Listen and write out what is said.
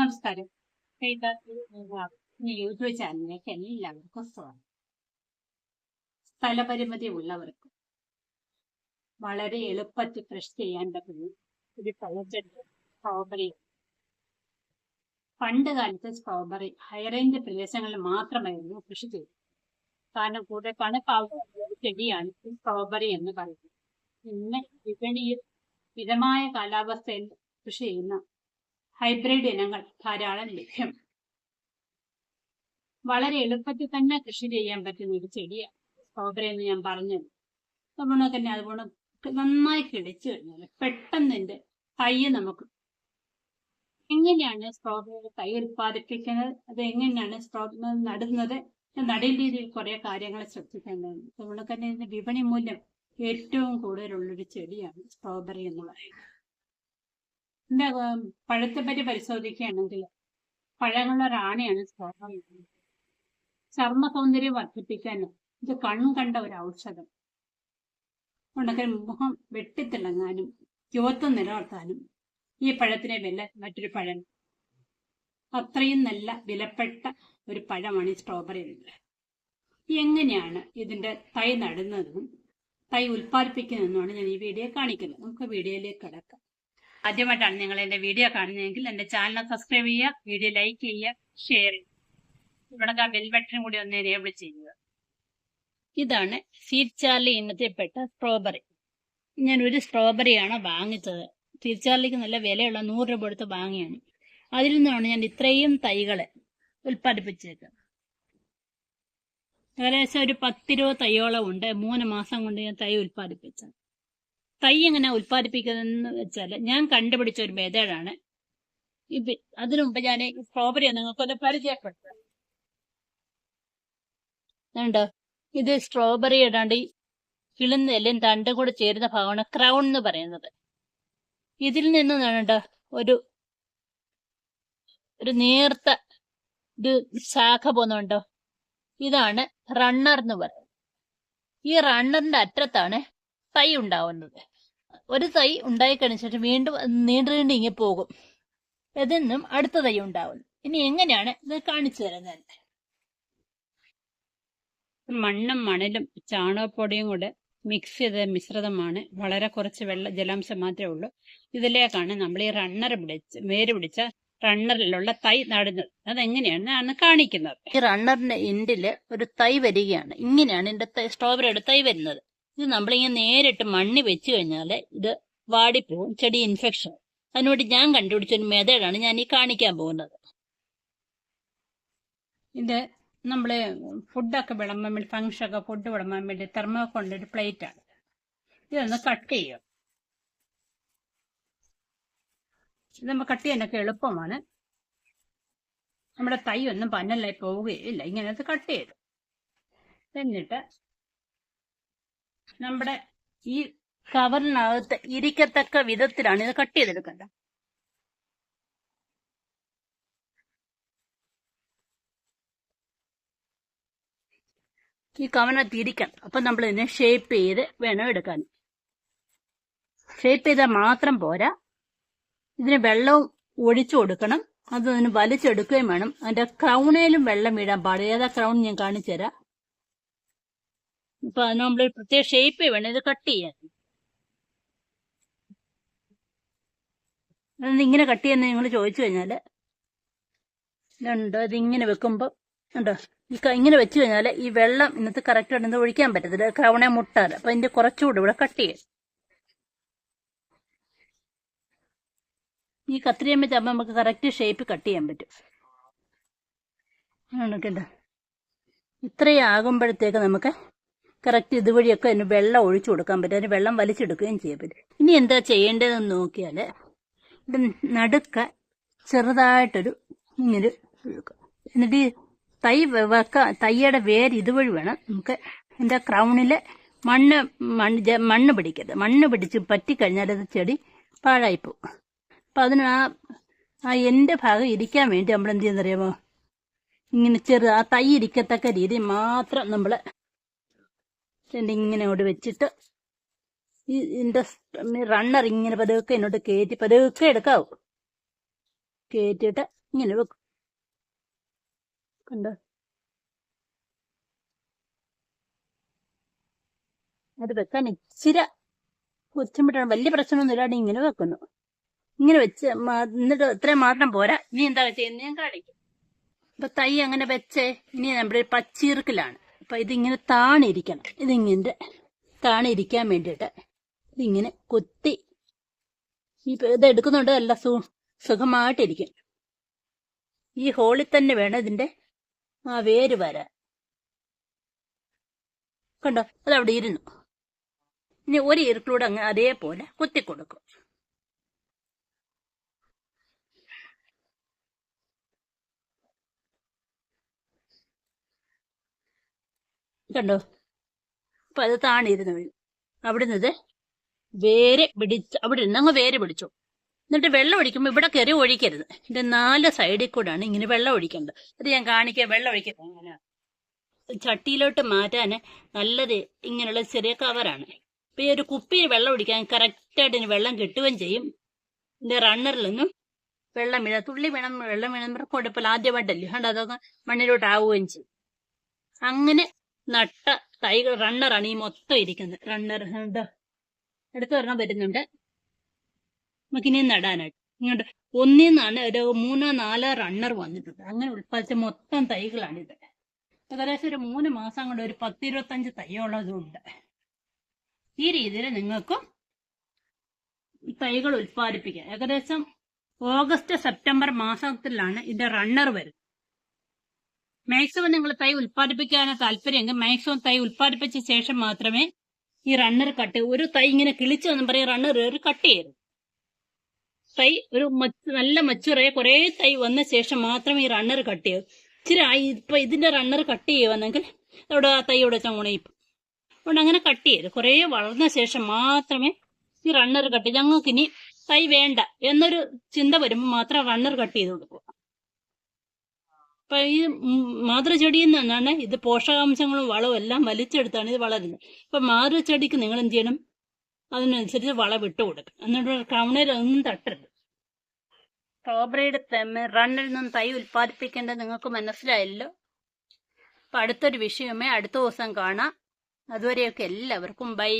നമസ്കാരം. യൂട്യൂബ് ചാനലിലേക്ക് എല്ലാവർക്കും സ്വാഗതം സ്ഥലപരിമിതി ഉള്ളവർക്ക് വളരെ എളുപ്പത്തിൽ കൃഷി ചെയ്യാൻ ഒരു പഴച്ചെടി സ്ട്രോബെറി. പണ്ട് കാലത്ത് സ്ട്രോബറി ഹൈറേഞ്ച് പ്രദേശങ്ങളിൽ മാത്രമായിരുന്നു കൃഷി ചെയ്തത്. കാരണം കൂടെ കണക്കാവുന്ന ചെടിയാണ് സ്ട്രോബറി എന്ന് പറയുന്നത്. ഇന്ന് വിപണിയിൽ മിതമായ കാലാവസ്ഥയിൽ കൃഷി ചെയ്യുന്ന ഹൈബ്രിഡ് ഇനങ്ങൾ ധാരാളം ലഭ്യം. വളരെ എളുപ്പത്തിൽ തന്നെ കൃഷി ചെയ്യാൻ പറ്റുന്ന ഒരു ചെടിയാണ് സ്ട്രോബെറി എന്ന് ഞാൻ പറഞ്ഞത്. നമ്മളെ തന്നെ അതുപോലെ നന്നായി കിളിച്ചു കഴിഞ്ഞാൽ പെട്ടെന്ന് എന്റെ തൈ നമുക്ക് എങ്ങനെയാണ് സ്ട്രോബെറി തൈ ഉൽപ്പാദിപ്പിക്കുന്നത് അത് എങ്ങനെയാണ് സ്ട്രോബെറി നടുന്നത്? നടീൽ രീതിയിൽ കുറെ കാര്യങ്ങൾ ശ്രദ്ധിക്കേണ്ടതുണ്ട്. നമ്മളെ തന്നെ ഇതിന്റെ വിപണി മൂല്യം ഏറ്റവും കൂടുതലുള്ളൊരു ചെടിയാണ് സ്ട്രോബെറി എന്ന് പറയുന്നത്. ഉം, പഴത്തെ പറ്റി പരിശോധിക്കുകയാണെങ്കിൽ പഴങ്ങളുടെ റാണിയാണ് സ്വർണം ചർമ്മ സൗന്ദര്യം വർദ്ധിപ്പിക്കാനും ഇത് കണ്ണും കണ്ട ഒരു ഔഷധം ഉണ്ടെങ്കിൽ മുഖം വെട്ടിത്തിളങ്ങാനും യുവത്വം നിലനിർത്താനും ഈ പഴത്തിനെ വില മറ്റൊരു പഴം. അത്രയും നല്ല വിലപ്പെട്ട ഒരു പഴമാണ് ഈ സ്ട്രോബെറി എങ്ങനെയാണ് ഇതിന്റെ തൈ നടുന്നതെന്നും തൈ ഉൽപ്പാദിപ്പിക്കുന്നതെന്നുമാണ് ഞാൻ ഈ വീഡിയോ കാണിക്കുന്നത്. നമുക്ക് വീഡിയോയിലേക്ക് കിടക്കാം. ആദ്യമായിട്ടാണ് നിങ്ങൾ എന്റെ വീഡിയോ കാണുന്നതെങ്കിൽ എന്റെ ചാനൽ സബ്സ്ക്രൈബ് ചെയ്യുക വീഡിയോ ലൈക്ക് ചെയ്യുക ഷെയർ ചെയ്യുക. ഇവിടെ ആ ബെൽ ബട്ടൺ കൂടി ഒന്ന് എനേബിൾ ചെയ്യുക. ഇതാണ് സീഡ് ചാർലി ഇനത്തിൽപ്പെട്ട സ്ട്രോബെറി ഞാൻ ഒരു സ്ട്രോബെറിയാണ് വാങ്ങിച്ചത്. സീഡ് ചാർലിക്ക് നല്ല വിലയുള്ള നൂറ് രൂപ കൊടുത്ത് വാങ്ങിയാണ്. അതിൽ നിന്നാണ് ഞാൻ ഇത്രയും തൈകളെ ഉൽപ്പാദിപ്പിച്ചേക്കുന്നത്. ഏകദേശം ഒരു പത്തിരുപത് തൈയോളം ഉണ്ട്. മൂന്ന് മാസം കൊണ്ട് ഞാൻ തൈ ഉൽപ്പാദിപ്പിച്ചത്. തൈ എങ്ങനെ ഉൽപ്പാദിപ്പിക്കുന്നതെന്ന് വെച്ചാൽ ഞാൻ കണ്ടുപിടിച്ച ഒരു മെതേഡാണ്. അതിനു മുമ്പ് ഞാൻ സ്ട്രോബെറി നിങ്ങൾക്കൊന്ന് പരിചയപ്പെടുത്താം. കണ്ടോ? ഇത് സ്ട്രോബെറി ഇടാണ്ട് ഈ കിളുന്ന എല്ലാം തണ്ടും കൂടെ ചേരുന്ന ഭാഗമാണ് ക്രൗൺ എന്ന് പറയുന്നത്. ഇതിൽ നിന്ന് കണ്ടോ? ഒരു ഒരു നേർത്ത ഒരു ശാഖ പോകുന്നുണ്ടോ ഇതാണ് റണ്ണർ എന്ന് പറയുന്നത്. ഈ റണ്ണറിന്റെ അറ്റത്താണ് തൈ ഉണ്ടാവുന്നത്. ഒരു തൈ ഉണ്ടായിക്കഴിഞ്ഞ ശേഷം വീണ്ടും നീണ്ടു നീണ്ടു ഇങ്ങനെ പോകും. ഇതെന്നും അടുത്ത തൈ ഉണ്ടാവുന്നു ഇനി എങ്ങനെയാണ് ഇത് കാണിച്ചു തരുന്നത്? മണ്ണും മണലും ചാണകപ്പൊടിയും കൂടെ മിക്സ് ചെയ്ത മിശ്രിതമാണ്. വളരെ കുറച്ച് വെള്ള ജലാംശം മാത്രമേ ഉള്ളൂ. ഇതിലേക്കാണ് നമ്മൾ ഈ റണ്ണർ പിടിച്ച് വേര് പിടിച്ച റണ്ണറിലുള്ള തൈ നടുന്നത്. അതെങ്ങനെയാണ് കാണിക്കുന്നത്? ഈ റണ്ണറിന്റെ എൻഡിൽ ഒരു തൈ വരികയാണ്. ഇങ്ങനെയാണ് എന്റെ തൈ- സ്ട്രോബെറിയുടെ തൈ വരുന്നത്. ഇത് നമ്മളിങ്ങനെ നേരിട്ട് മണ്ണി വെച്ച് കഴിഞ്ഞാൽ ഇത് വാടിപ്പോവും ചെടി ഇൻഫെക്ഷൻ അതിനുവേണ്ടി ഞാൻ കണ്ടുപിടിച്ചൊരു മെതേഡാണ് ഞാൻ ഈ കാണിക്കാൻ പോകുന്നത്. ഇത് നമ്മൾ ഫുഡൊക്കെ വിളമ്പാൻ വേണ്ടി ഫംഗ്ഷൻ ഒക്കെ ഫുഡ് വിളമ്പാൻ വേണ്ടി ഒരു പ്ലേറ്റ് ആണ്. ഇതൊന്ന് കട്ട് ചെയ്യും ഇത് നമ്മൾ കട്ട് ചെയ്യാനൊക്കെ എളുപ്പമാണ്. നമ്മുടെ തൈ ഒന്നും പന്നലായി പോവുകയില്ല. ഇങ്ങനെ അത് കട്ട് ചെയ്തു. എന്നിട്ട് നമ്മുടെ ഈ കവറിനകത്ത് ഇരിക്കത്തക്ക വിധത്തിലാണ് ഇത് കട്ട് ചെയ്തെടുക്കേണ്ടത്. ഈ കവറിനകത്ത് ഇരിക്കണം. അപ്പൊ നമ്മൾ ഇതിനെ ഷേപ്പ് ചെയ്ത് വേണം എടുക്കാൻ. ഷേപ്പ് ചെയ്താൽ മാത്രം പോരാ. ഇതിന് വെള്ളവും ഒഴിച്ചു കൊടുക്കണം. അത് അതിന് വലിച്ചെടുക്കുകയും വേണം. അതിന്റെ ക്രൗണേലും വെള്ളം വീഴാൻ പാടില്ല. ഏതാ ക്രൗൺ ഞാൻ കാണിച്ചു തരാം ഇപ്പൊ അതിന് നമ്മൾ പ്രത്യേക ഷേപ്പ് വേണം. ഇത് കട്ട് ചെയ്യാൻ. ഇങ്ങനെ കട്ട് ചെയ്യുന്ന നിങ്ങൾ ചോദിച്ചു കഴിഞ്ഞാൽ ഇതുണ്ട്? ഇതിങ്ങനെ വെക്കുമ്പോ ഉണ്ടോ? ഇങ്ങനെ വെച്ച് കഴിഞ്ഞാൽ ഈ വെള്ളം ഇന്നത്തെ കറക്റ്റ് ആയിട്ട് ഒഴിക്കാൻ പറ്റത്തില്ല. ക്രൗണെ മുട്ടാൽ അപ്പൊ ഇതിന്റെ കുറച്ചുകൂടി ഇവിടെ കട്ട് ചെയ്യും. ഈ കത്രിയമ്മ ചാകുമ്പോൾ നമുക്ക് കറക്റ്റ് ഷേപ്പ് കട്ട് ചെയ്യാൻ പറ്റും. കണ്ടോ? ഇത്രയും ആകുമ്പോഴത്തേക്ക് നമുക്ക് കറക്റ്റ് ഇതുവഴിയൊക്കെ അതിന് വെള്ളം ഒഴിച്ചു കൊടുക്കാൻ പറ്റും. അതിന് വെള്ളം വലിച്ചെടുക്കുകയും ചെയ്യാൻ പറ്റും. ഇനി എന്താ ചെയ്യേണ്ടതെന്ന് നോക്കിയാൽ ഇത് നടുക്ക ചെറുതായിട്ടൊരു ഇങ്ങനെ ഒഴുക്കുക. എന്നിട്ട് തൈ വെക്ക തൈയുടെ വേര് ഇതുവഴി വേണം. നമുക്ക് എന്റെ ക്രൗണിലെ മണ്ണ് മണ്ണ് മണ്ണ് പിടിക്കരുത്. മണ്ണ് പിടിച്ച് പറ്റിക്കഴിഞ്ഞാൽ അത് ചെടി പാഴായിപ്പോവും അപ്പം അതിന് ആ ആ എന്റെ ഭാഗം ഇരിക്കാൻ വേണ്ടി നമ്മൾ എന്ത് ചെയ്യുന്നറിയാമോ? ഇങ്ങനെ ചെറു ആ തൈ ഇരിക്കത്തക്ക രീതി മാത്രം നമ്മൾ ഇങ്ങനെ ഇങ്ങോട്ട് വെച്ചിട്ട് ഈ ഇതിന്റെ റണ്ണർ ഇങ്ങനെ പതുക്കെ ഇങ്ങോട്ട് കയറ്റി പതുക്കെ എടുക്കാവും. കയറ്റിയിട്ട് ഇങ്ങനെ വെക്കും. കണ്ടോ? അത് വെക്കാൻ ഇച്ചിരി ബുദ്ധിമുട്ടാണ്. വലിയ പ്രശ്നമൊന്നും ഇല്ലാണ്ട് ഇങ്ങനെ വെക്കുന്നു. ഇങ്ങനെ വെച്ച് എന്നിട്ട് ഇത്രയും മാത്രം പോരാ. ഇനി എന്താ ചെയ്യുന്നത് ഞാൻ കാണിക്കും. ഇപ്പൊ തൈ അങ്ങനെ വെച്ചേ. ഇനി നമ്മുടെ പച്ചീർക്കിലാണ്. അപ്പൊ ഇതിങ്ങനെ താണിരിക്കണം. ഇതിങ്ങനെ താണിരിക്കാൻ വേണ്ടിയിട്ട് ഇതിങ്ങനെ കൊത്തി ഈ ഇത് എടുക്കുന്നുണ്ട് നല്ല സു സുഖമായിട്ടിരിക്കും. ഈ ഹോളിൽ തന്നെ വേണം ഇതിന്റെ ആ വേര് വരാൻ. കണ്ടോ? അതവിടെ ഇരുന്നു. ഇനി ഒരു ഇറുക്കിലൂടെ അങ്ങ് അതേപോലെ കുത്തി കൊടുക്കും കണ്ടോ? അപ്പൊ അത് താണിരുന്ന് വീഴും അവിടുന്ന് നിന്ന് വേര് പിടിച്ച് അവിടെ ഇരുന്ന് അങ്ങ് വേര് പിടിച്ചു. എന്നിട്ട് വെള്ളം ഒഴിക്കുമ്പോൾ ഇവിടെ കയറി ഒഴിക്കരുത്. ഇതിന്റെ നാല് സൈഡിൽ കൂടാണ് ഇങ്ങനെ വെള്ളം ഒഴിക്കേണ്ടത്. അത് ഞാൻ കാണിക്കാം. വെള്ളം ഒഴിക്കരുത് എങ്ങനെയാണ് ചട്ടിയിലോട്ട് മാറ്റാൻ നല്ലത് ഇങ്ങനെയുള്ള ചെറിയ കവറാണ് ഇപ്പൊ ഈ ഒരു കുപ്പിയിൽ വെള്ളം ഒഴിക്കാൻ കറക്റ്റായിട്ട് വെള്ളം കിട്ടുകയും ചെയ്യും. ഇതിന്റെ റണ്ണറിൽ നിന്നും വെള്ളം വീഴാം. തുള്ളി വേണം വെള്ളം വേണം കുഴപ്പമില്ല ആദ്യമായിട്ടല്ലേ. കണ്ടോ? മണ്ണിലോട്ടാവുകയും മണ്ണിലോട്ട് ചെയ്യും. അങ്ങനെ നട്ട തൈകൾ റണ്ണറാണ് ഈ മൊത്തം ഇരിക്കുന്നത്. റണ്ണർ എന്താ അടുത്ത ഒരെണ്ണം വരുന്നുണ്ട് നമുക്കിനി നടാനായിട്ട്. ഇങ്ങോട്ട് ഒന്നിൽ നിന്നാണ് ഒരു മൂന്നോ നാലോ റണ്ണർ വന്നിട്ടുണ്ട്. അങ്ങനെ ഉൽപ്പാദിച്ച മൊത്തം തൈകളാണിത്. ഏകദേശം ഒരു മൂന്ന് മാസം കൊണ്ട് ഒരു പത്തിരുപത്തഞ്ച് തൈയുള്ളതുണ്ട് ഈ രീതിയിൽ നിങ്ങൾക്കും തൈകൾ ഉൽപ്പാദിപ്പിക്കാം. ഏകദേശം ഓഗസ്റ്റ് സെപ്റ്റംബർ മാസത്തിലാണ് ഇതിന്റെ റണ്ണർ വരുന്നത്. മാക്സിമം നിങ്ങൾ തൈ ഉൽപ്പാദിപ്പിക്കാനാണ് താല്പര്യമെങ്കിൽ മാക്സിമം തൈ ഉൽപ്പാദിപ്പിച്ച ശേഷം മാത്രമേ ഈ റണ്ണർ കട്ട് ഒരു തൈ ഇങ്ങനെ കിളിച്ചു പറയും റണ്ണർ ഒരു കട്ട് ചെയ്യരുത്. തൈ ഒരു നല്ല മച്ചുറായ കുറേ തൈ വന്ന ശേഷം മാത്രമേ ഈ റണ്ണർ കട്ട് ചെയ്യൂ. ഇച്ചിരി ഇപ്പൊ ഇതിന്റെ റണ്ണർ കട്ട് ചെയ്യുവാണെങ്കിൽ അവിടെ ആ തൈ ഇവിടെ ചുണയിപ്പും അതുകൊണ്ട് അങ്ങനെ കട്ട് ചെയ്ത് കുറേ വളർന്ന ശേഷം മാത്രമേ ഈ റണ്ണർ കട്ട് ഞങ്ങൾക്ക് ഇനി തൈ വേണ്ട എന്നൊരു ചിന്ത വരുമ്പോൾ മാത്രം റണ്ണർ കട്ട് ചെയ്ത് കൊടുക്കുക അപ്പൊ ഈ മാതൃചെടിയിൽ നിന്നാണ് ഇത് പോഷകാംശങ്ങളും വളവും എല്ലാം വലിച്ചെടുത്താണ് ഇത് വളരുന്നത്. അപ്പൊ മാതൃചെടിക്ക് നിങ്ങൾ എന്ത് ചെയ്യണം? അതിനനുസരിച്ച് വളം ഇട്ട് കൊടുക്കും എന്നിട്ട് കവണയിലൊന്നും തട്ടരുത്. സ്ട്രോബെറിയുടെ റണ്ണിൽ നിന്നും തൈ ഉൽപ്പാദിപ്പിക്കേണ്ടത് നിങ്ങൾക്ക് മനസ്സിലായല്ലോ? അപ്പൊ അടുത്തൊരു വിഷയമേ അടുത്ത ദിവസം കാണാം. അതുവരെയൊക്കെ എല്ലാവർക്കും ബൈ.